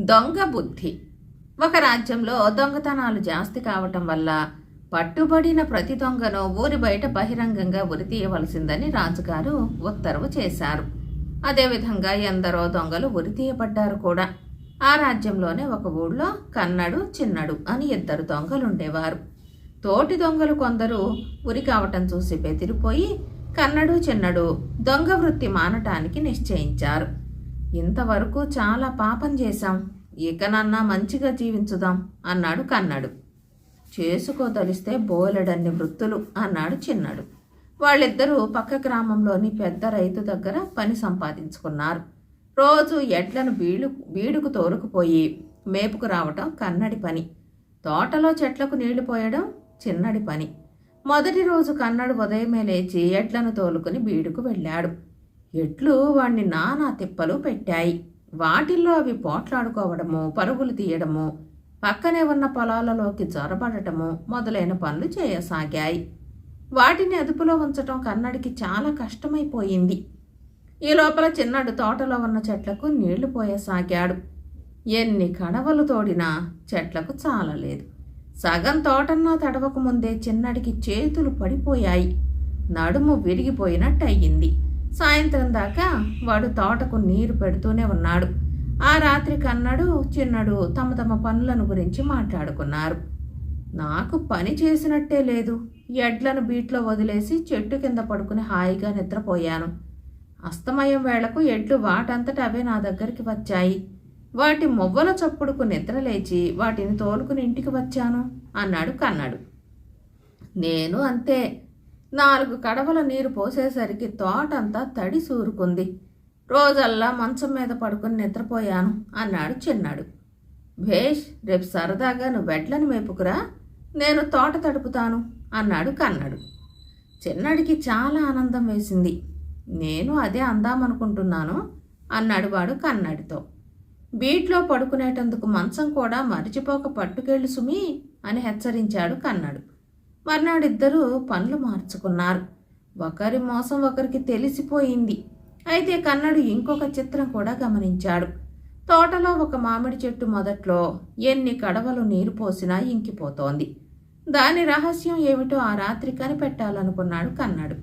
దొంగ బుద్ధి. ఒక రాజ్యంలో దొంగతనాలు జాస్తి కావటం వల్ల పట్టుబడిన ప్రతి దొంగను ఊరి బయట బహిరంగంగా ఉరితీయవలసిందని రాజుగారు ఉత్తర్వు చేశారు. అదేవిధంగా ఎందరో దొంగలు ఉరితీయబడ్డారు కూడా. ఆ రాజ్యంలోనే ఒక ఊళ్ళో కన్నడు చిన్నడు అని ఇద్దరు దొంగలుండేవారు. తోటి దొంగలు కొందరు ఉరి కావటం చూసి బెదిరిపోయి కన్నడు చిన్నడు దొంగ వృత్తి మానటానికి నిశ్చయించారు. ఇంతవరకు చాలా పాపం చేశాం. ఇకనన్నా మంచిగా జీవించుదాం అన్నాడు కన్నడు. చేసుకోదలిస్తే బోలెడన్ని వృత్తులు అన్నాడు చిన్నడు. వాళ్ళిద్దరూ పక్క గ్రామంలోని పెద్ద రైతు దగ్గర పని సంపాదించుకున్నారు. రోజు ఎడ్లను బీడు బీడుకు తోలుకుపోయి మేపుకు రావటం కన్నడి పని. తోటలో చెట్లకు నీళ్ళు పోయడం చిన్నడి పని. మొదటి రోజు కన్నడు ఉదయమే లేచి ఎడ్లను తోలుకుని బీడుకు వెళ్ళాడు. ఎడ్లు వాణ్ణి నానా తిప్పలు పెట్టాయి. వాటిల్లో అవి పోట్లాడుకోవడము పరుగులు తీయడము పక్కనే ఉన్న పొలాలలోకి జొరబడటము మొదలైన పనులు చేయసాగాయి. వాటిని అదుపులో ఉంచటం కన్నడికి చాలా కష్టమైపోయింది. ఈ లోపల చిన్నడు తోటలో ఉన్న చెట్లకు నీళ్ళు పోయసాగాడు. ఎన్ని కడవలు తోడినా చెట్లకు చాలలేదు. సగం తోటన్నా తడవక ముందే చిన్నడికి చేతులు పడిపోయాయి. నడుము విరిగిపోయినట్టయింది. సాయంత్రం దాకా వాడు తోటకు నీరు పెడుతూనే ఉన్నాడు. ఆ రాత్రి కన్నడు చిన్నడు తమ తమ పనులను గురించి మాట్లాడుకున్నారు. నాకు పని చేసినట్టే లేదు. ఎడ్లను బీట్లో వదిలేసి చెట్టు కింద పడుకుని హాయిగా నిద్రపోయాను. అస్తమయం వేళకు ఎడ్లు వాటంతట అవే నా దగ్గరికి వచ్చాయి. వాటి మొవ్వల చప్పుడుకు నిద్రలేచి వాటిని తోలుకుని ఇంటికి వచ్చాను అన్నాడు కన్నడు. నేను అంతే. నాలుగు కడవల నీరు పోసేసరికి తోటంతా తడి సూరుకుంది. రోజల్లా మంచం మీద పడుకుని నిద్రపోయాను అన్నాడు చిన్నాడు. భేష్ రేపు సరదాగా నువ్వు వెడ్లను మేపుకురా నేను తోట తడుపుతాను అన్నాడు కన్నడు. చిన్నడికి చాలా ఆనందం వేసింది. నేను అదే అందామనుకుంటున్నాను అన్నాడు వాడు కన్నడితో. బీట్లో పడుకునేటందుకు మంచం కూడా మరిచిపోక పట్టుకెళ్ళు సుమి అని హెచ్చరించాడు కన్నడు. మర్నాడిద్దరూ పనులు మార్చుకున్నారు. ఒకరి మోసం ఒకరికి తెలిసిపోయింది. అయితే కన్నడు ఇంకొక చిత్రం కూడా గమనించాడు. తోటలో ఒక మామిడి చెట్టు మొదట్లో ఎన్ని కడవలు నీరు పోసినా ఇంకిపోతోంది. దాని రహస్యం ఏమిటో ఆ రాత్రి కనిపెట్టాలనుకున్నాడు కన్నడు.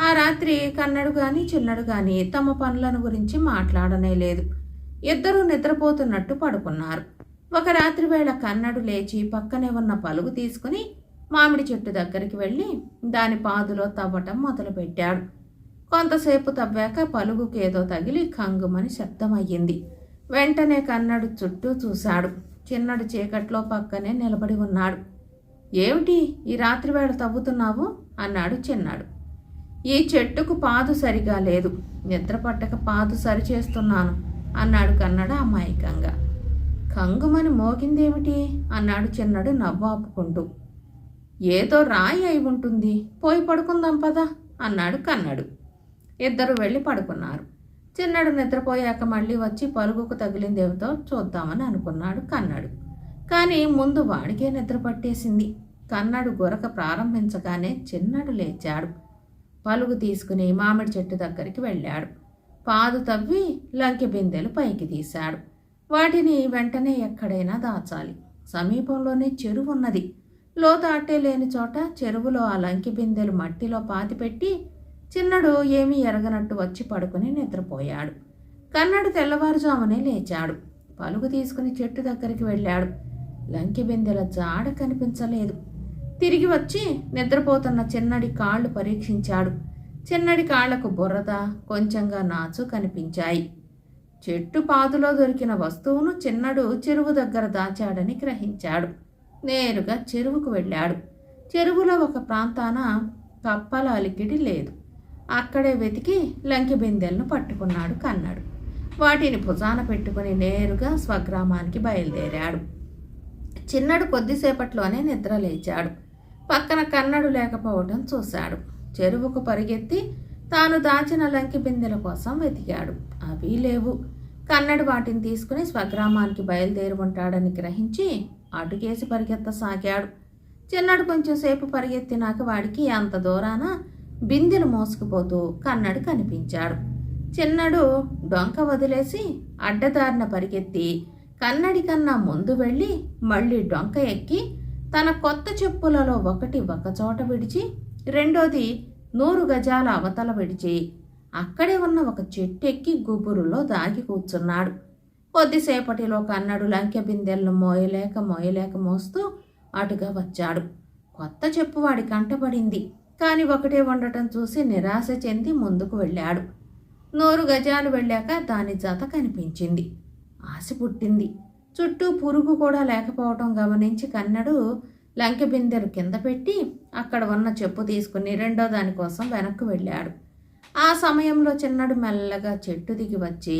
ఆ రాత్రి కన్నడు గాని చిన్నడు గాని తమ పనులను గురించి మాట్లాడనే లేదు. ఇద్దరూ నిద్రపోతున్నట్టు పడుకున్నారు. ఒక రాత్రి వేళ కన్నడు లేచి పక్కనే ఉన్న పలుగు తీసుకుని మామిడి చెట్టు దగ్గరికి వెళ్ళి దాని పాదులో తవ్వటం మొదలుపెట్టాడు. కొంతసేపు తవ్వాక పలుగుకేదో తగిలి కంగుమని శబ్దమయ్యింది. వెంటనే కన్నడు చుట్టూ చూశాడు. చిన్నడు చీకట్లో పక్కనే నిలబడి ఉన్నాడు. ఏమిటి? ఈ రాత్రి వేళ తవ్వుతున్నావు? అన్నాడు చిన్నాడు. ఈ చెట్టుకు పాదు సరిగా లేదు. నిద్ర పట్టక పాదు సరిచేస్తున్నాను అన్నాడు కన్నడ అమాయకంగా. కంగుమని మోగిందేమిటి? అన్నాడు చిన్నడు నవ్వాపుకుంటూ. ఏదో రాయి అయి ఉంటుంది. పోయి పడుకుందాం పదా అన్నాడు కన్నడు. ఇద్దరు వెళ్ళి పడుకున్నారు. చిన్నడు నిద్రపోయాక మళ్ళీ వచ్చి పలుగుకు తగిలిందేమిటో చూద్దామని అనుకున్నాడు కన్నడు. కానీ ముందు వాడికే నిద్ర పట్టేసింది. కన్నడు గొరక ప్రారంభించగానే చిన్నడు లేచాడు. పలుగు తీసుకుని మామిడి చెట్టు దగ్గరికి వెళ్ళాడు. పాదు తవ్వి లంకె బిందెలు పైకి తీశాడు. వాటిని వెంటనే ఎక్కడైనా దాచాలి. సమీపంలోనే చెరువు ఉన్నది లోతాటే లేని చోట చెరువులో ఆ లంకి బిందెలు మట్టిలో పాతిపెట్టి చిన్నడు ఏమీ ఎరగనట్టు వచ్చి పడుకుని నిద్రపోయాడు. కన్నడు తెల్లవారుజామునే లేచాడు. పలుగు తీసుకుని చెట్టు దగ్గరికి వెళ్ళాడు. లంకి బిందెల జాడ కనిపించలేదు. తిరిగి వచ్చి నిద్రపోతున్న చిన్నడి కాళ్ళు పరీక్షించాడు. చిన్నడి కాళ్ళకు బురద కొంచెంగా నాచు కనిపించాయి. చెట్టు పాదులో దొరికిన వస్తువును చిన్నడు చెరువు దగ్గర దాచాడని గ్రహించాడు. నేరుగా చెరువుకు వెళ్ళాడు. చెరువులో ఒక ప్రాంతాన కప్పల అలికిడి లేదు. అక్కడే వెతికి లంకి బిందెలను పట్టుకున్నాడు కన్నడు. వాటిని భుజాన పెట్టుకుని నేరుగా స్వగ్రామానికి బయలుదేరాడు. చిన్నడు కొద్దిసేపట్లోనే నిద్ర లేచాడు. పక్కన కన్నడు లేకపోవటం చూశాడు. చెరువుకు పరిగెత్తి తాను దాచిన లంకి బిందెల కోసం వెతికాడు. అవి లేవు. కన్నడు వాటిని తీసుకుని స్వగ్రామానికి బయలుదేరి ఉంటాడని గ్రహించి అటుకేసి పరిగెత్తసాగాడు చిన్నడు కొంచెం సేపు పరిగెత్తినాక వాడికి అంత దూరాన బిందెలు మోసుకుపోతూ కన్నడు కనిపించాడు. చిన్నడు డొంక వదిలేసి అడ్డదారిన పరిగెత్తి కన్నడి కన్నా ముందు వెళ్ళి మళ్ళీ డొంక ఎక్కి తన కొత్త చెప్పులలో ఒకటి ఒకచోట విడిచి రెండోది నూరు గజాల అవతల విడిచి అక్కడే ఉన్న ఒక చెట్టు ఎక్కి గుబురులో దాగి కూర్చున్నాడు. కొద్దిసేపటిలో కన్నడు లంకె బిందెలను మోయలేక మోయలేక మోస్తూ అటుగా వచ్చాడు. కొత్త చెప్పు వాడి కంటపడింది. కాని ఒకటే ఉండటం చూసి నిరాశ చెంది ముందుకు వెళ్ళాడు. నూరు గజాలు వెళ్ళాక దాని జత కనిపించింది. ఆశ పుట్టింది. చుట్టూ పురుగు కూడా లేకపోవటం గమనించి కన్నడు లంకె బిందెలు కింద పెట్టి అక్కడ ఉన్న చెప్పు తీసుకుని రెండో దానికోసం వెనక్కు వెళ్ళాడు. ఆ సమయంలో చిన్నడు మెల్లగా చెట్టు దిగి వచ్చి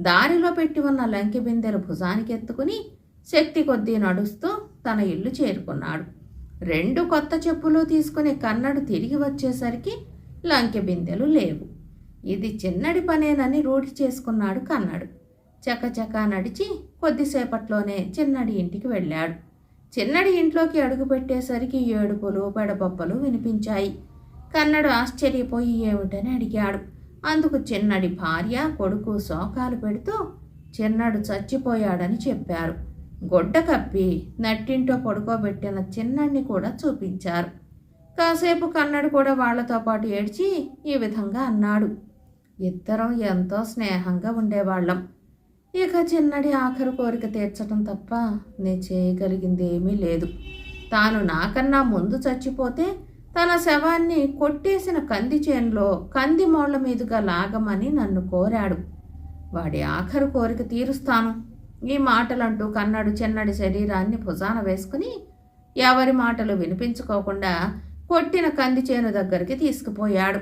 దారిలో పెట్టి ఉన్న లంకె బిందెలు భుజానికి ఎత్తుకుని శక్తి కొద్దీ నడుస్తూ తన ఇల్లు చేరుకున్నాడు. రెండు కొత్త చెప్పులు తీసుకుని కన్నడు తిరిగి వచ్చేసరికి లంకె బిందెలు లేవు. ఇది చిన్నడి పనేనని రూఢి చేసుకున్నాడు కన్నడు. చకచకా నడిచి కొద్దిసేపట్లోనే చిన్నడి ఇంటికి వెళ్ళాడు. చిన్నడి ఇంట్లోకి అడుగుపెట్టేసరికి ఏడుపులు పెడబొప్పలు వినిపించాయి. కన్నడు ఆశ్చర్యపోయి ఏమిటని అడిగాడు. అందుకు చిన్నడి భార్య కొడుకు శోకాలు పెడుతూ చిన్నడు చచ్చిపోయాడని చెప్పారు. గొడ్డ కప్పి నట్టింటో పడుకోబెట్టిన చిన్నడిని కూడా చూపించారు. కాసేపు కన్నడు కూడా వాళ్ళతో పాటు ఏడ్చి ఈ విధంగా అన్నాడు. ఇద్దరం ఎంతో స్నేహంగా ఉండేవాళ్ళం. ఇక చిన్నడి ఆఖరు కోరిక తీర్చడం తప్ప నే చేయగలిగింది ఏమీ లేదు. తాను నాకన్నా ముందు చచ్చిపోతే తన శవాన్ని కొట్టేసిన కంది చేనులో కంది మోళ్ళ మీదుగా లాగమని నన్ను కోరాడు. వాడి ఆఖరు కోరిక తీరుస్తాను. ఈ మాటలంటూ కన్నడు చిన్నడి శరీరాన్ని భుజాన వేసుకుని ఎవరి మాటలు వినిపించుకోకుండా కొట్టిన కంది చేను దగ్గరికి తీసుకుపోయాడు.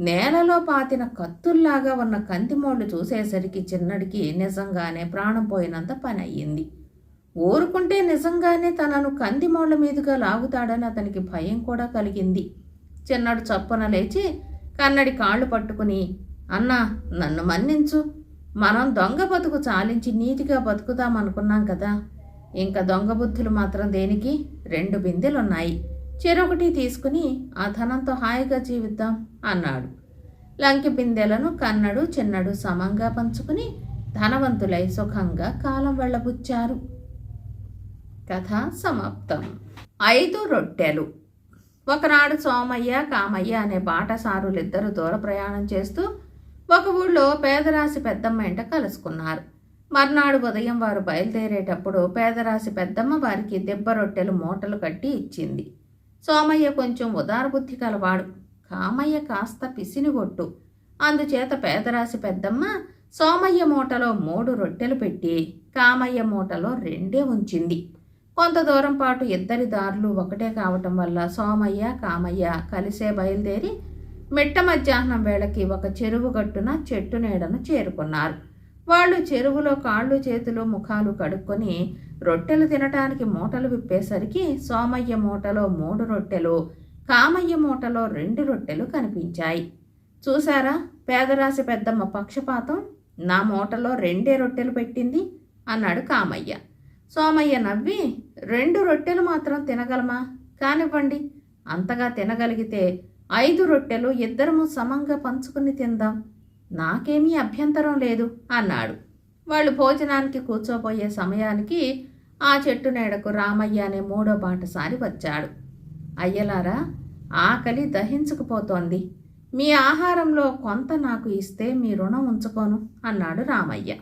నేలలో పాతిన కత్తుల్లాగా ఉన్న కందిమోళ్ళు చూసేసరికి చిన్నడికి నిజంగానే ప్రాణం పోయినంత పని అయ్యింది ఊరుకుంటే నిజంగానే తనను కందిమోళ్ళ మీదుగా లాగుతాడని అతనికి భయం కూడా కలిగింది. చిన్నడు చప్పున లేచి కన్నడి కాళ్ళు పట్టుకుని అన్నా నన్ను మన్నించు. మనం దొంగ బతుకు చాలించి నీతిగా బతుకుదామనుకున్నాం కదా. ఇంకా దొంగ బుద్ధులు మాత్రం దేనికి? రెండు బిందెలున్నాయి. చెరొకటి తీసుకుని ఆ ధనంతో హాయిగా జీవిద్దాం అన్నాడు. లంకి బిందెలను కన్నడు చిన్నడు సమంగా పంచుకుని ధనవంతులై సుఖంగా కాలం వెళ్ళబుచ్చారు. కథ సమాప్తం. ఐదు రొట్టెలు. ఒకనాడు సోమయ్య కామయ్య అనే బాటసారులిద్దరూ దూర ప్రయాణం చేస్తూ ఒక ఊళ్ళో పేదరాశి పెద్దమ్మ ఇంట కలుసుకున్నారు. మర్నాడు ఉదయం వారు బయలుదేరేటప్పుడు పేదరాశి పెద్దమ్మ వారికి దెబ్బ రొట్టెలు మూటలు కట్టి ఇచ్చింది. సోమయ్య కొంచెం ఉదారబుద్ధి కలవాడు. కామయ్య కాస్త పిసినిగొట్టు అందుచేత పేదరాశి పెద్దమ్మ సోమయ్య మూటలో మూడు రొట్టెలు పెట్టి కామయ్య మూటలో రెండే ఉంచింది. కొంత దూరం పాటు ఇద్దరి దారులు ఒకటే కావటం వల్ల సోమయ్య కామయ్య కలిసే బయలుదేరి మిట్ట మధ్యాహ్నం వేళకి ఒక చెరువు గట్టున చెట్టు నీడను చేరుకున్నారు. వాళ్ళు చెరువులో కాళ్ళు చేతులు ముఖాలు కడుక్కొని రొట్టెలు తినటానికి మూటలు విప్పేసరికి సోమయ్య మూటలో మూడు రొట్టెలు కామయ్య మూటలో రెండు రొట్టెలు కనిపించాయి. చూసారా పేదరాశి పెద్దమ్మ పక్షపాతం నా మూటలో రెండే రొట్టెలు పెట్టింది అన్నాడు కామయ్య. సోమయ్య నవ్వి రెండు రొట్టెలు మాత్రం తినగలమా? కానివ్వండి. అంతగా తినగలిగితే ఐదు రొట్టెలు ఇద్దరము సమంగా పంచుకుని తిందాం. నాకేమీ అభ్యంతరం లేదు అన్నాడు. వాళ్ళు భోజనానికి కూర్చోబోయే సమయానికి ఆ చెట్టు నీడకు రామయ్య అనే మూడో బాటసారి వచ్చాడు. అయ్యలారా ఆకలి దహించుకుపోతోంది. మీ ఆహారంలో కొంత నాకు ఇస్తే మీ రుణం ఉంచుకోను అన్నాడు రామయ్య.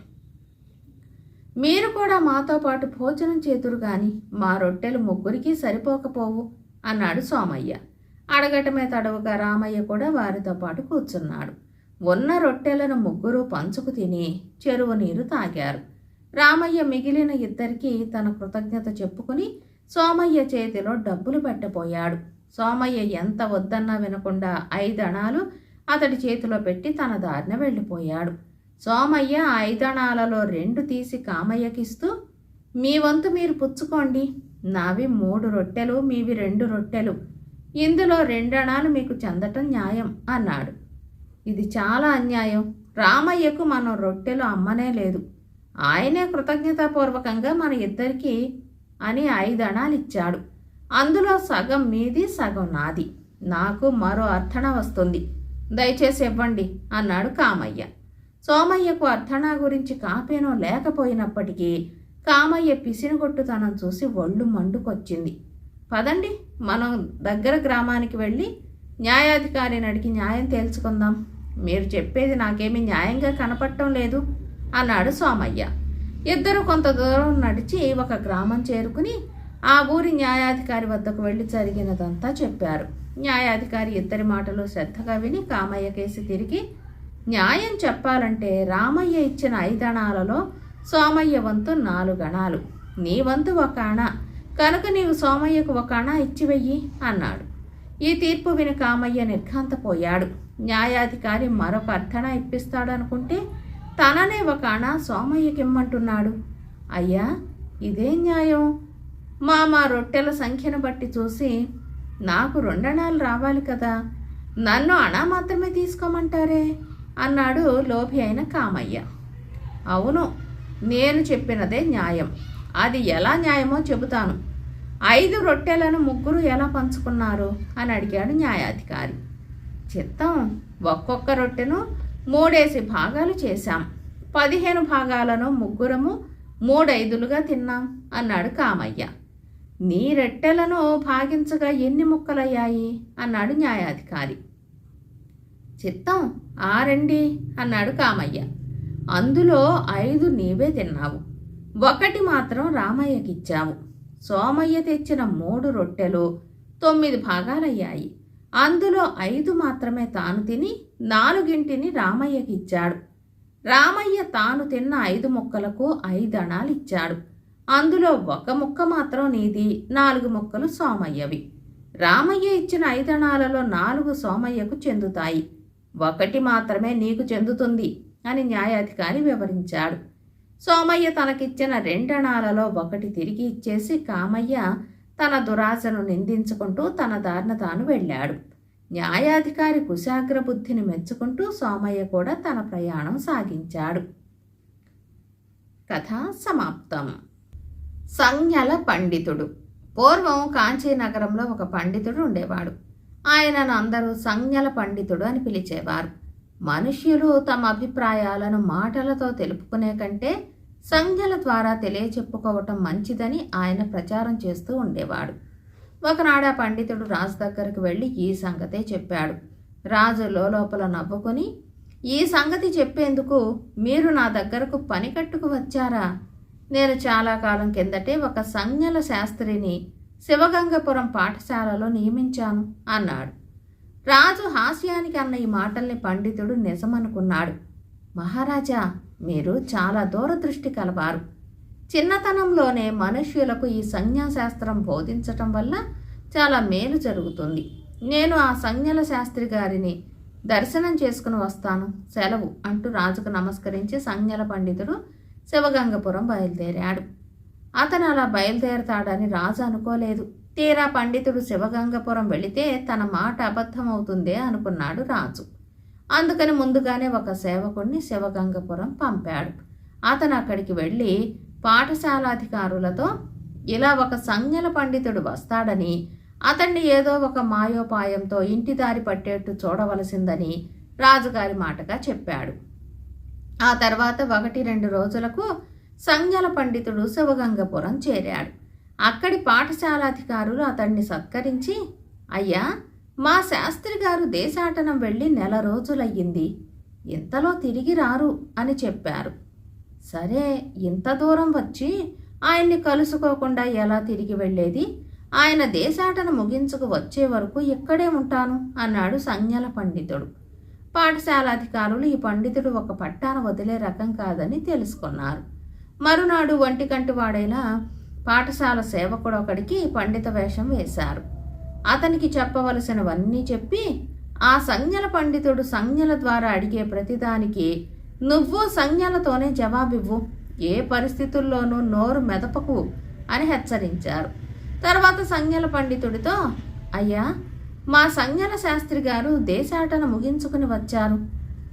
మీరు కూడా మాతో పాటు భోజనం చేతురు గాని మా రొట్టెలు ముగ్గురికి సరిపోకపోవు అన్నాడు సోమయ్య. అడగటమే తడవుగా రామయ్య కూడా వారితో పాటు కూర్చున్నాడు. ఉన్న రొట్టెలను ముగ్గురు పంచుకు తిని చెరువు నీరు తాగారు. రామయ్య మిగిలిన ఇద్దరికీ తన కృతజ్ఞత చెప్పుకుని సోమయ్య చేతిలో డబ్బులు పెట్టబోయాడు. సోమయ్య ఎంత వద్దన్నా వినకుండా ఐదణాలు అతడి చేతిలో పెట్టి తన దారిన వెళ్ళిపోయాడు. సోమయ్య ఐదణాలలో రెండు తీసి కామయ్యకిస్తూ మీ వంతు మీరు పుచ్చుకోండి. నావి మూడు రొట్టెలు మీవి రెండు రొట్టెలు. ఇందులో రెండణాలు మీకు చెందటం న్యాయం అన్నాడు. ఇది చాలా అన్యాయం. రామయ్యకు మనం రొట్టెలు అమ్మనే లేదు. ఆయనే కృతజ్ఞతాపూర్వకంగా మన ఇద్దరికి అని ఐదణాలు ఇచ్చాడు అందులో సగం మీది సగం నాది. నాకు మరో అర్థన వస్తుంది. దయచేసి ఇవ్వండి అన్నాడు కామయ్య. సోమయ్యకు అర్థనా గురించి కాపేనో లేకపోయినప్పటికీ కామయ్య పిసినిగొట్టుతనం చూసి ఒళ్ళు మండుకొచ్చింది. పదండి మనం దగ్గర గ్రామానికి వెళ్ళి న్యాయాధికారిని అడిగి న్యాయం తేల్చుకుందాం. మీరు చెప్పేది నాకేమీ న్యాయంగా కనపడటం లేదు అన్నాడు సోమయ్య. ఇద్దరు కొంత దూరం నడిచి ఒక గ్రామం చేరుకుని ఆ ఊరి న్యాయాధికారి వద్దకు వెళ్ళి జరిగినదంతా చెప్పారు. న్యాయాధికారి ఇద్దరి మాటలు శ్రద్ధగా విని కామయ్య కేసి తిరిగి న్యాయం చెప్పాలంటే రామయ్య ఇచ్చిన ఐదణాలలో సోమయ్య వంతు నాలుగణాలు నీ వంతు ఒక అణ. కనుక నీవు సోమయ్యకు ఒక అణ ఇచ్చివెయ్యి అన్నాడు. ఈ తీర్పు విని కామయ్య నిర్ఘాంతపోయాడు. న్యాయాధికారి మరొక అర్థన ఇప్పిస్తాడనుకుంటే తననే ఒక అణ సోమయ్యకి ఇమ్మంటున్నాడు అయ్యా ఇదే న్యాయం? మా మా రొట్టెల సంఖ్యను బట్టి చూసి నాకు రెండణాలు రావాలి కదా. నన్ను అణ మాత్రమే తీసుకోమంటారే? అన్నాడు లోభి అయిన కామయ్య. అవును నేను చెప్పినదే న్యాయం. అది ఎలా న్యాయమో చెబుతాను. ఐదు రొట్టెలను ముగ్గురు ఎలా పంచుకున్నారు? అని అడిగాడు న్యాయాధికారి. చిత్తం ఒక్కొక్క రొట్టెను మూడేసి భాగాలు చేశాం. పదిహేను భాగాలను ముగ్గురము మూడైదులుగా తిన్నాం అన్నాడు కామయ్య. నీ రొట్టెలను భాగించగా ఎన్ని ముక్కలయ్యాయి? అన్నాడు న్యాయాధికారి. చిత్తం ఆరండి అన్నాడు కామయ్య. అందులో ఐదు నీవే తిన్నావు. ఒకటి మాత్రం రామయ్యకిచ్చావు. సోమయ్య తెచ్చిన మూడు రొట్టెలు తొమ్మిది భాగాలయ్యాయి. అందులో ఐదు మాత్రమే తాను తిని నాలుగింటిని రామయ్యకిచ్చాడు. రామయ్య తాను తిన్న ఐదు ముక్కలకు ఐదు అణాలు ఇచ్చాడు అందులో ఒక ముక్క మాత్రం నీది నాలుగు ముక్కలు సోమయ్యవి. రామయ్య ఇచ్చిన ఐదణాలలో నాలుగు సోమయ్యకు చెందుతాయి. ఒకటి మాత్రమే నీకు చెందుతుంది అని న్యాయాధికారి వివరించాడు. సోమయ్య తనకిచ్చిన రెండణాలలో ఒకటి తిరిగి ఇచ్చేసి కామయ్య తన దురాశను నిందించుకుంటూ తన దారిన తాను వెళ్ళాడు. న్యాయాధికారి కుశాగ్ర బుద్ధిని మెచ్చుకుంటూ సోమయ్య కూడా తన ప్రయాణం సాగించాడు. కథ సమాప్తం. సంజ్ఞల పండితుడు. పూర్వం కాంచీనగరంలో ఒక పండితుడు ఉండేవాడు. ఆయనను అందరూ సంజ్ఞల పండితుడు అని పిలిచేవారు. మనుష్యులు తమ అభిప్రాయాలను మాటలతో తెలుపుకునే కంటే సంజ్ఞల ద్వారా తెలియచెప్పుకోవటం మంచిదని ఆయన ప్రచారం చేస్తూ ఉండేవాడు. ఒకనాడు ఆ పండితుడు రాజు దగ్గరకు వెళ్ళి ఈ సంగతే చెప్పాడు. రాజు లోపల నవ్వుకొని ఈ సంగతి చెప్పేందుకు మీరు నా దగ్గరకు పని కట్టుకు వచ్చారా? నేను చాలా కాలం కిందటే ఒక సంజ్ఞల శాస్త్రిని శివగంగపురం పాఠశాలలో నియమించాను అన్నాడు. రాజు హాస్యానికి అన్న ఈ మాటల్ని పండితుడు నిజమనుకున్నాడు. మహారాజా మీరు చాలా దూరదృష్టి కలవారు. చిన్నతనంలోనే మనుష్యులకు ఈ సంజ్ఞాశాస్త్రం బోధించటం వల్ల చాలా మేలు జరుగుతుంది. నేను ఆ సంజ్ఞల శాస్త్రి గారిని దర్శనం చేసుకుని వస్తాను. సెలవు అంటూ రాజుకు నమస్కరించి సంజ్ఞల పండితుడు శివగంగపురం బయలుదేరాడు. అతను అలా బయలుదేరతాడని రాజు అనుకోలేదు. తీరా పండితుడు శివగంగపురం వెళితే తన మాట అబద్ధమవుతుందే అనుకున్నాడు రాజు. అందుకని ముందుగానే ఒక సేవకుణ్ణి శివగంగపురం పంపాడు. అతను అక్కడికి వెళ్ళి పాఠశాలాధికారులతో ఇలా ఒక సంజ్ఞల పండితుడు వస్తాడని అతన్ని ఏదో ఒక మాయోపాయంతో ఇంటి దారి పట్టేట్టు చూడవలసిందని రాజుగారి మాటగా చెప్పాడు. ఆ తర్వాత ఒకటి రెండు రోజులకు సంజ్ఞల పండితుడు శివగంగపురం చేరాడు. అక్కడి పాఠశాలాధికారులు అతన్ని సత్కరించి అయ్యా మా శాస్త్రి గారు దేశాటనం వెళ్ళి నెల రోజులయ్యింది. ఇంతలో తిరిగి రారు అని చెప్పారు. సరే ఇంత దూరం వచ్చి ఆయన్ని కలుసుకోకుండా ఎలా తిరిగి వెళ్ళేది? ఆయన దేశాటన ముగించుకు వచ్చే వరకు ఇక్కడే ఉంటాను అన్నాడు సంజ్ఞల పండితుడు. పాఠశాలాధికారులు ఈ పండితుడు ఒక పట్టాన వదిలే రకం కాదని తెలుసుకున్నారు. మరునాడు వంటికంటి వాడైన పాఠశాల సేవకుడు ఒకడికి పండిత వేషం వేశారు. అతనికి చెప్పవలసినవన్నీ చెప్పి ఆ సంజ్ఞల పండితుడు సంజ్ఞల ద్వారా అడిగే ప్రతిదానికి నువ్వు సంజ్ఞలతోనే జవాబివ్వు. ఏ పరిస్థితుల్లోనూ నోరు మెదపకు అని హెచ్చరించారు. తర్వాత సంజ్ఞల పండితుడితో అయ్యా మా సంజ్ఞల శాస్త్రి గారు దేశాటన ముగించుకుని వచ్చారు.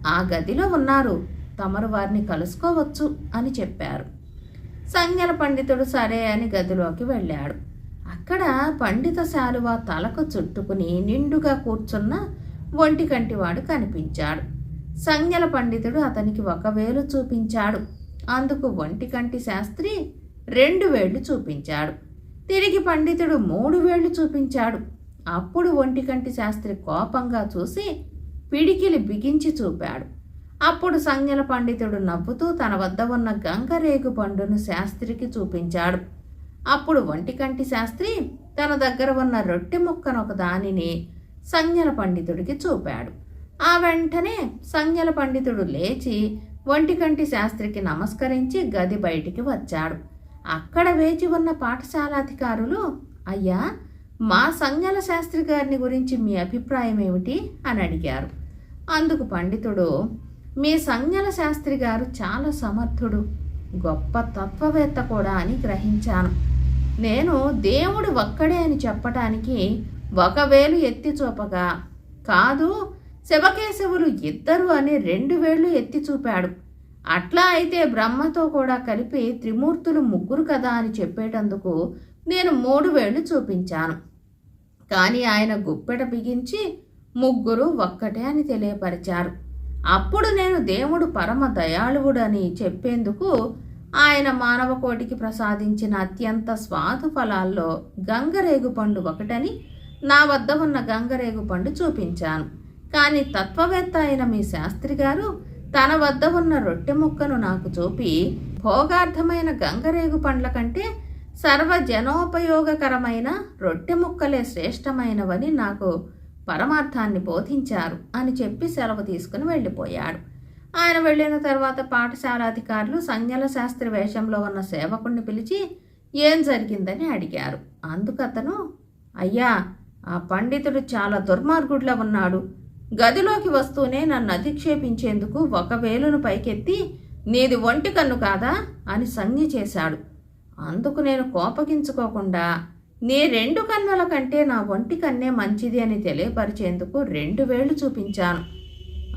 ఆ గదిలో ఉన్నారు. తమరు వారిని కలుసుకోవచ్చు అని చెప్పారు. సంజ్ఞల పండితుడు సరే అని గదిలోకి వెళ్ళాడు. అక్కడ పండిత శాలువ తలకు చుట్టుకుని నిండుగా కూర్చున్న ఒంటి కంటివాడు కనిపించాడు. సంజ్ఞల పండితుడు అతనికి ఒక వేలు చూపించాడు. అందుకు ఒంటి కంటి శాస్త్రి రెండు వేళ్ళు చూపించాడు. తిరిగి పండితుడు మూడు వేళ్ళు చూపించాడు. అప్పుడు ఒంటికంటి శాస్త్రి కోపంగా చూసి పిడికిలి బిగించి చూపాడు. అప్పుడు సంజ్ఞల పండితుడు నవ్వుతూ తన వద్ద ఉన్న గంగరేగు పండును శాస్త్రికి చూపించాడు. అప్పుడు ఒంటికంటి శాస్త్రి తన దగ్గర ఉన్న రొట్టె ముక్కను ఒక దానిని సంజ్ఞల పండితుడికి చూపాడు. ఆ వెంటనే సంజ్ఞల పండితుడు లేచి ఒంటికంటి శాస్త్రికి నమస్కరించి గది బయటికి వచ్చాడు. అక్కడ వేచి ఉన్న పాఠశాలాధికారులు అయ్యా మా సంజ్ఞల శాస్త్రి గారిని గురించి మీ అభిప్రాయం ఏమిటి అని అడిగారు. అందుకు పండితుడు మీ సంజ్ఞల శాస్త్రి గారు చాలా సమర్థుడు. గొప్ప తత్వవేత్త కూడా అని గ్రహించాను. నేను దేవుడు ఒక్కడే అని చెప్పటానికి ఒకవేలు ఎత్తి చూపగా కాదు శివకేశవులు ఇద్దరు అని రెండు వేళ్ళు ఎత్తి చూపాడు. అట్లా అయితే బ్రహ్మతో కూడా కలిపి త్రిమూర్తులు ముగ్గురు కదా అని చెప్పేటందుకు నేను మూడు వేళ్ళు చూపించాను. కానీ ఆయన గుప్పెట బిగించి ముగ్గురు ఒక్కటే అని తెలియపరిచారు. అప్పుడు నేను దేవుడు పరమ దయాళువుడని చెప్పేందుకు ఆయన మానవ కోటికి ప్రసాదించిన అత్యంత స్వాదు ఫలాల్లో గంగరేగు పండు ఒకటని నా వద్ద ఉన్న గంగరేగు పండు చూపించాను. కానీ తత్వవేత్త అయిన మీ శాస్త్రి గారు తన వద్ద ఉన్న రొట్టె ముక్కను నాకు చూపి భోగార్థమైన గంగరేగు పండ్ల కంటే సర్వజనోపయోగకరమైన రొట్టె ముక్కలే శ్రేష్టమైనవని నాకు పరమార్థాన్ని బోధించారు అని చెప్పి సెలవు తీసుకుని వెళ్ళిపోయాడు. ఆయన వెళ్ళిన తర్వాత పాఠశాల అధికారులు సంజ్ఞల శాస్త్రి వేషంలో ఉన్న సేవకుణ్ణి పిలిచి ఏం జరిగిందని అడిగారు. అందుకతను అయ్యా ఆ పండితుడు చాలా దుర్మార్గుడులో ఉన్నాడు. గదిలోకి వస్తూనే నన్ను అధిక్షేపించేందుకు ఒక వేలును పైకెత్తి నీది ఒంటి కన్ను కాదా? అని సంజ్ఞ చేశాడు. అందుకు నేను కోపగించుకోకుండా నీ రెండు కన్నుల కంటే నా ఒంటి కన్నే మంచిది అని తెలియపరిచేందుకు రెండు వేళ్ళు చూపించాను.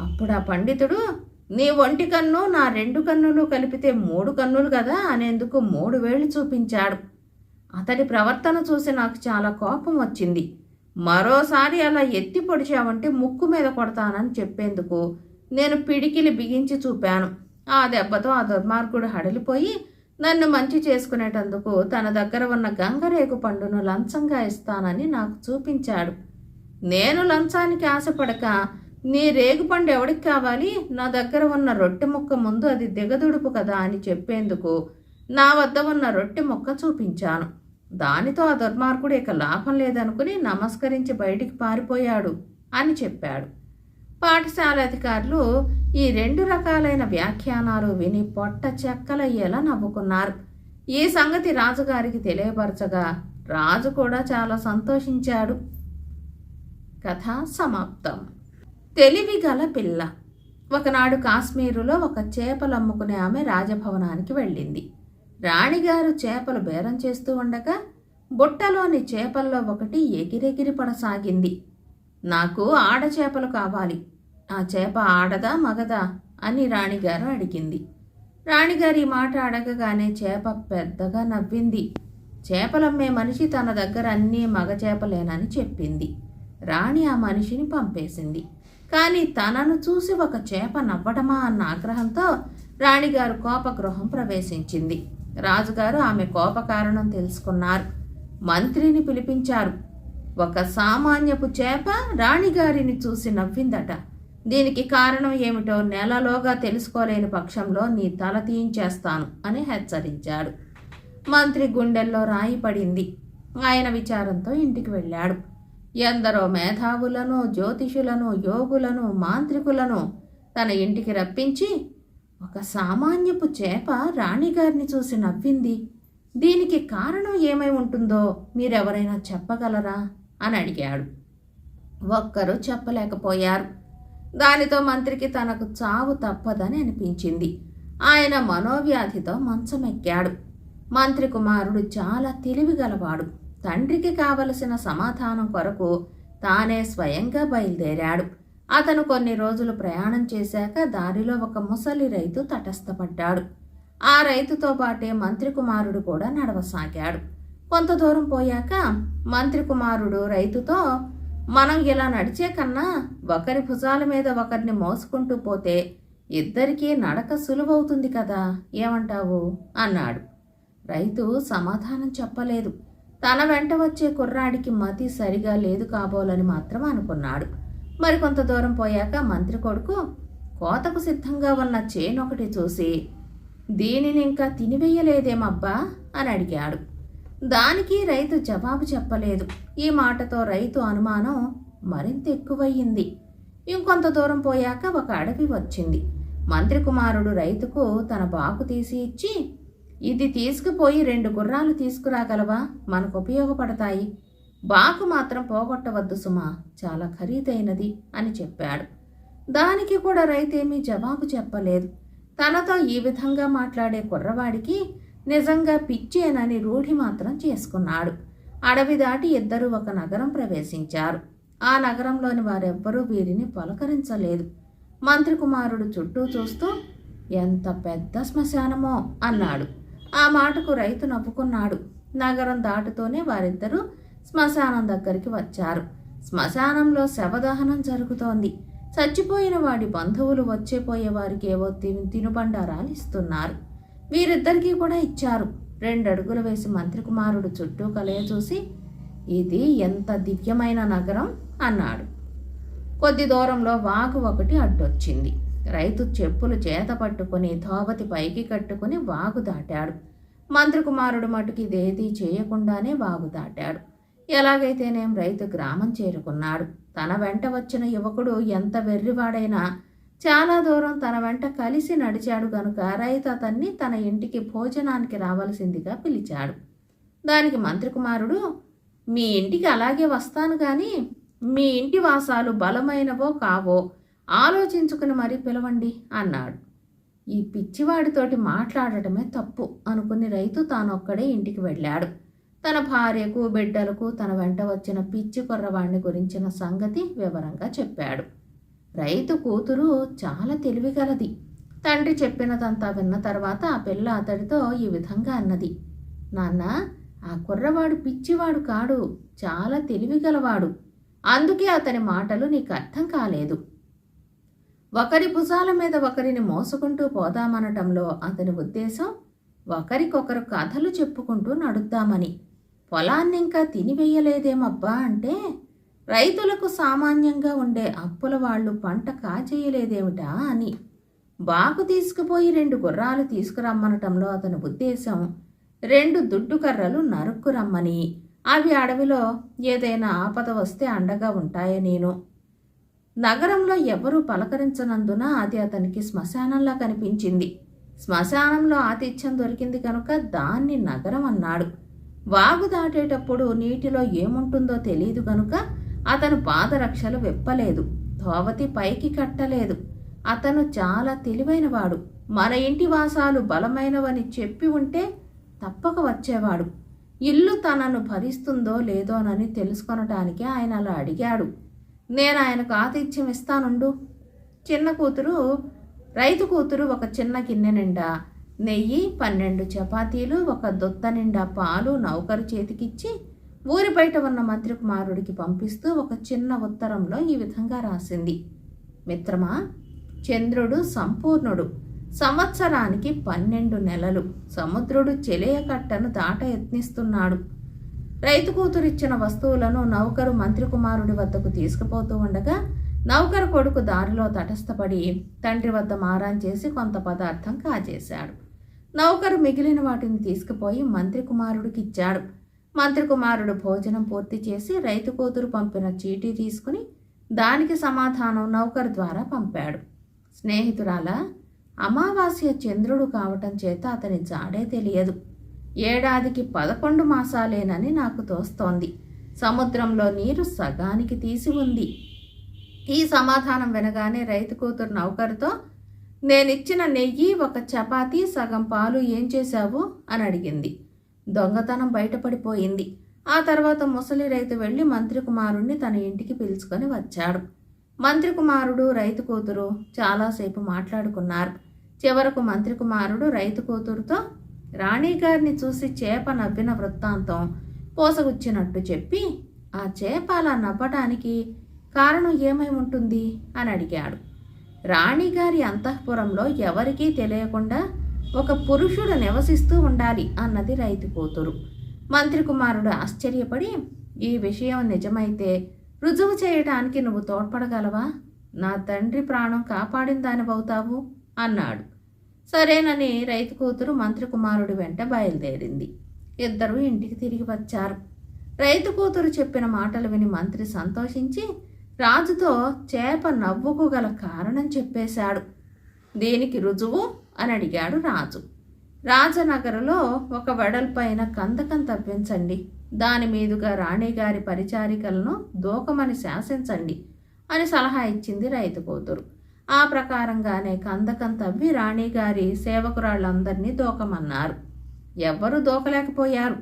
అప్పుడు ఆ పండితుడు నీ ఒంటి కన్ను నా రెండు కన్నులు కలిపితే మూడు కన్నులు కదా అనేందుకు మూడు వేళ్ళు చూపించాడు. అతడి ప్రవర్తన చూసి నాకు చాలా కోపం వచ్చింది. మరోసారి అలా ఎత్తి పొడిచావంటే ముక్కు మీద కొడతానని చెప్పేందుకు నేను పిడికిలి బిగించి చూపాను. ఆ దెబ్బతో ఆ దుర్మార్గుడు హడలిపోయి నన్ను మంచి చేసుకునేటందుకు తన దగ్గర ఉన్న గంగరేగు పండును లంచంగా ఇస్తానని నాకు చూపించాడు. నేను లంచానికి ఆశపడక నీ రేగుపండు ఎవడికి కావాలి? నా దగ్గర ఉన్న రొట్టె ముక్క ముందు అది దిగదుడుపు కదా అని చెప్పేందుకు నా వద్ద ఉన్న రొట్టె ముక్క చూపించాను. దానితో ఆ దుర్మార్గుడు ఇక లాభం లేదనుకుని నమస్కరించి బయటికి పారిపోయాడు అని చెప్పాడు. పాఠశాల అధికారులు ఈ రెండు రకాలైన వ్యాఖ్యానాలు విని పొట్ట చెక్కలయ్యేలా నవ్వుకున్నారు. ఈ సంగతి రాజుగారికి తెలియపరచగా రాజు కూడా చాలా సంతోషించాడు. కథ సమాప్తం. తెలివి గల పిల్ల. ఒకనాడు కాశ్మీరులో ఒక చేపలమ్ముకునే ఆమె రాజభవనానికి వెళ్ళింది. రాణిగారు చేపలు బేరం చేస్తూ ఉండగా బుట్టలోని చేపల్లో ఒకటి ఎగిరెగిరి పడసాగింది. నాకు ఆడ చేపలు కావాలి. ఆ చేప ఆడదా మగదా? అని రాణిగారు అడిగింది. రాణిగారి ఈ మాట అడగగానే చేప పెద్దగా నవ్వింది. చేపలమ్మే మనిషి తన దగ్గర అన్నీ మగ చేపలేనని చెప్పింది. రాణి ఆ మనిషిని పంపేసింది. కానీ తనను చూసి ఒక చేప నవ్వడమా అన్న ఆగ్రహంతో రాణిగారు కోపగృహం ప్రవేశించింది. రాజుగారు ఆమె కోప కారణం తెలుసుకున్నారు. మంత్రిని పిలిపించారు. ఒక సామాన్యపు చేప రాణిగారిని చూసి నవ్విందట. దీనికి కారణం ఏమిటో నెలలోగా తెలుసుకోలేని పక్షంలో నీ తల తీయించేస్తాను అని హెచ్చరించాడు. మంత్రి గుండెల్లో రాయి పడింది. ఆయన విచారంతో ఇంటికి వెళ్ళాడు. ఎందరో మేధావులను జ్యోతిషులను యోగులను మాంత్రికులను తన ఇంటికి రప్పించి ఒక సామాన్యపు చేప రాణిగారిని చూసి నవ్వింది. దీనికి కారణం ఏమై ఉంటుందో మీరెవరైనా చెప్పగలరా? అని అడిగాడు. ఒక్కరూ చెప్పలేకపోయారు. దానితో మంత్రికి తనకు చావు తప్పదని అనిపించింది. ఆయన మనోవ్యాధితో మంచమెక్కాడు. మంత్రి కుమారుడు చాలా తెలివిగలవాడు. తండ్రికి కావలసిన సమాధానం కొరకు తానే స్వయంగా బయలుదేరాడు. అతను కొన్ని రోజులు ప్రయాణం చేశాక దారిలో ఒక ముసలి రైతు తటస్థపడ్డాడు. ఆ రైతుతో పాటే మంత్రి కుమారుడు కూడా నడవసాగాడు. కొంత దూరం పోయాక మంత్రి కుమారుడు రైతుతో మనం ఇలా నడిచే కన్నా ఒకరి భుజాల మీద ఒకరిని మోసుకుంటూ పోతే ఇద్దరికీ నడక సులువవుతుంది కదా ఏమంటావు? అన్నాడు. రైతు సమాధానం చెప్పలేదు. తన వెంట వచ్చే కుర్రాడికి మతి సరిగా లేదు కాబోలని మాత్రం అనుకున్నాడు. మరికొంత దూరం పోయాక మంత్రి కొడుకు కోతకు సిద్ధంగా ఉన్న చేనొకటి చూసి దీనిని ఇంకా తినివేయలేదేమబ్బా? అని అడిగాడు. దానికి రైతు జవాబు చెప్పలేదు. ఈ మాటతో రైతు అనుమానం మరింత ఎక్కువయ్యింది. ఇంకొంత దూరం పోయాక ఒక అడవి వచ్చింది. మంత్రి కుమారుడు రైతుకు తన బాకు తీసి ఇచ్చి ఇది తీసుకుపోయి రెండు గుర్రాలు తీసుకురాగలవా? మనకు ఉపయోగపడతాయి. బాకు మాత్రం పోగొట్టవద్దు సుమా. చాలా ఖరీదైనది అని చెప్పాడు. దానికి కూడా రైతేమీ జవాబు చెప్పలేదు. తనతో ఈ విధంగా మాట్లాడే కుర్రవాడికి నిజంగా పిచ్చేనని రూఢి మాత్రం చేసుకున్నాడు. అడవి దాటి ఇద్దరు ఒక నగరం ప్రవేశించారు. ఆ నగరంలోని వారెవ్వరూ వీరిని పలకరించలేదు. మంత్రి కుమారుడు చుట్టూ చూస్తూ ఎంత పెద్ద శ్మశానమో అన్నాడు. ఆ మాటకు రైతు నవ్వుకున్నాడు. నగరం దాటుతూనే వారిద్దరూ శ్మశానం దగ్గరికి వచ్చారు. శ్మశానంలో శవదహనం జరుగుతోంది. చచ్చిపోయిన వాడి బంధువులు వచ్చేపోయే వారికి ఏవో తిను తినుబండారాలు ఇస్తున్నారు. వీరిద్దరికీ కూడా ఇచ్చారు. రెండు అడుగులు వేసి మంత్రి కుమారుడు చుట్టూ కలయ చూసి ఇది ఎంత దివ్యమైన నగరం అన్నాడు. కొద్ది దూరంలో వాగు ఒకటి అడ్డొచ్చింది. రైతు చెప్పులు చేత పట్టుకుని ధోవతి పైకి కట్టుకుని వాగు దాటాడు. మంత్రి కుమారుడు మటుకి ఇదేదీ చేయకుండానే వాగు దాటాడు. ఎలాగైతేనేం రైతు గ్రామం చేరుకున్నాడు. తన వెంట వచ్చిన యువకుడు ఎంత వెర్రివాడైనా చాలా దూరం తన వెంట కలిసి నడిచాడు గనుక రైతు అతన్ని తన ఇంటికి భోజనానికి రావలసిందిగా పిలిచాడు. దానికి మంత్రి కుమారుడు మీ ఇంటికి అలాగే వస్తాను కానీ మీ ఇంటి వాసాలు బలమైనవో కావో ఆలోచించుకుని మరీ పిలవండి అన్నాడు. ఈ పిచ్చివాడితోటి మాట్లాడటమే తప్పు అనుకుని రైతు తానొక్కడే ఇంటికి వెళ్ళాడు. తన భార్యకు బిడ్డలకు తన వెంట వచ్చిన పిచ్చి కుర్రవాణ్ణి గురించిన సంగతి వివరంగా చెప్పాడు. రైతు కూతురు చాలా తెలివిగలది. తండ్రి చెప్పినదంతా విన్న తర్వాత ఆ పిల్ల అతడితో ఈ విధంగా అన్నది. నాన్న ఆ కుర్రవాడు పిచ్చివాడు కాడు చాలా తెలివిగలవాడు. అందుకే అతని మాటలు నీకు అర్థం కాలేదు. ఒకరి భుజాల మీద ఒకరిని మోసుకుంటూ పోదామనటంలో అతని ఉద్దేశం ఒకరికొకరు కథలు చెప్పుకుంటూ నడుద్దామని. పొలాన్ని ఇంకా తినివేయలేదేమబ్బా అంటే రైతులకు సామాన్యంగా ఉండే అప్పుల వాళ్ళు పంట కాచేయలేదేమిటా అని. బాకు తీసుకుపోయి రెండు గుర్రాలు తీసుకురమ్మనటంలో అతని ఉద్దేశం రెండు దుడ్డు కర్రలు నరుక్కు రమ్మని. అవి అడవిలో ఏదైనా ఆపద వస్తే అండగా ఉంటాయనేను నగరంలో ఎవరూ పలకరించనందున అది అతనికి శ్మశానంలా కనిపించింది. శ్మశానంలో ఆతిథ్యం దొరికింది కనుక దాన్ని నగరం అన్నాడు. వాగు దాటేటప్పుడు నీటిలో ఏముంటుందో తెలియదు కనుక అతను పాదరక్షలు విప్పలేదు. ధోవతి పైకి కట్టలేదు. అతను చాలా తెలివైనవాడు. మన ఇంటి వాసాలు బలమైనవని చెప్పి ఉంటే తప్పక వచ్చేవాడు. ఇల్లు తనను భరిస్తుందో లేదోనని తెలుసుకొనటానికి ఆయన అలా అడిగాడు. నేను ఆయనకు ఆతిథ్యం ఇస్తానుండు. చిన్న కూతురు రైతు కూతురు ఒక చిన్న గిన్నె నిండా నెయ్యి పన్నెండు చపాతీలు ఒక దొత్త నిండా పాలు నౌకరు చేతికిచ్చి ఊరి బయట ఉన్న మంత్రి కుమారుడికి పంపిస్తూ ఒక చిన్న ఉత్తరంలో ఈ విధంగా రాసింది. మిత్రమా చంద్రుడు సంపూర్ణుడు. సంవత్సరానికి పన్నెండు నెలలు. సముద్రుడు చెలియ కట్టను దాట యత్నిస్తున్నాడు. రైతు కూతురిచ్చిన వస్తువులను నౌకరు మంత్రి కుమారుడి వద్దకు తీసుకుపోతూ ఉండగా నౌకరు కొడుకు దారిలో తటస్థపడి తండ్రి వద్ద మారాన్ చేసి కొంత పదార్థం కాజేశాడు. నౌకరు మిగిలిన వాటిని తీసుకుపోయి మంత్రి కుమారుడికి ఇచ్చాడు మంత్రి కుమారుడు భోజనం పూర్తి చేసి రైతు కూతురు పంపిన చీటీ తీసుకుని దానికి సమాధానం నౌకరు ద్వారా పంపాడు. స్నేహితురాల అమావాస్య చంద్రుడు కావటం చేత అతని జాడే తెలియదు. ఏడాదికి పదకొండు మాసాలేనని నాకు తోస్తోంది. సముద్రంలో నీరు సగానికి తీసి ఉంది. ఈ సమాధానం వినగానే రైతు కూతురు నౌకరుతో నేనిచ్చిన నెయ్యి ఒక చపాతీ సగం పాలు ఏం చేశావు? అని అడిగింది. దొంగతనం బయటపడిపోయింది. ఆ తర్వాత ముసలి రైతు వెళ్ళి మంత్రి కుమారుణ్ణి తన ఇంటికి పిలుచుకొని వచ్చాడు. మంత్రి కుమారుడు రైతు కూతురు చాలాసేపు మాట్లాడుకున్నారు. చివరకు మంత్రి కుమారుడు రైతు కూతురుతో రాణిగారిని చూసి చేప నవ్విన వృత్తాంతం పోసగుచ్చినట్టు చెప్పి ఆ చేప అలా నవ్వటానికి కారణం ఏమై ఉంటుంది? అని అడిగాడు. రాణిగారి అంతఃపురంలో ఎవరికీ తెలియకుండా ఒక పురుషుడు నివసిస్తూ ఉండాలి అన్నది రైతు కూతురు. మంత్రి కుమారుడు ఆశ్చర్యపడి ఈ విషయం నిజమైతే రుజువు చేయటానికి నువ్వు తోడ్పడగలవా? నా తండ్రి ప్రాణం కాపాడిన దానివవుతావు? అన్నాడు. సరేనని రైతు కూతురు మంత్రి కుమారుడి వెంట బయలుదేరింది. ఇద్దరూ ఇంటికి తిరిగి వచ్చారు. రైతు కూతురు చెప్పిన మాటలు విని మంత్రి సంతోషించి రాజుతో చేప నవ్వుకు గల కారణం చెప్పేశాడు. దీనికి రుజువు అని అడిగాడు రాజు. రాజనగరలో ఒక వెడల్పైన కందకం తవ్వించండి. దాని మీదుగా రాణిగారి పరిచారికలను దూకమని శాసించండి అని సలహా ఇచ్చింది రైతు కూతురు. ఆ ప్రకారంగానే కందకం తవ్వి రాణిగారి సేవకురాళ్ళందరినీ దూకమన్నారు. ఎవ్వరూ దూకలేకపోయారు.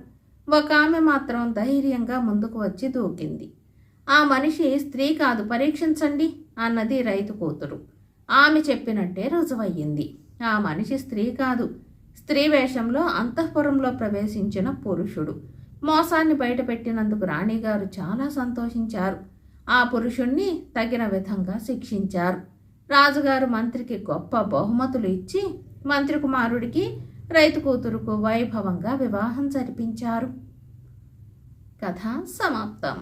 ఒక ఆమె మాత్రం ధైర్యంగా ముందుకు వచ్చి దూకింది. ఆ మనిషి స్త్రీ కాదు పరీక్షించండి అన్నది రైతు కూతురు. ఆమె చెప్పినట్టే రుజువయ్యింది. ఆ మనిషి స్త్రీ కాదు. స్త్రీ వేషంలో అంతఃపురంలో ప్రవేశించిన పురుషుడు. మోసాన్ని బయటపెట్టినందుకు రాణిగారు చాలా సంతోషించారు. ఆ పురుషుణ్ణి తగిన విధంగా శిక్షించారు. రాజుగారు మంత్రికి గొప్ప బహుమతులు ఇచ్చి మంత్రి కుమారుడికి రైతు కూతురుకు వైభవంగా వివాహం జరిపించారు. కథ సమాప్తం.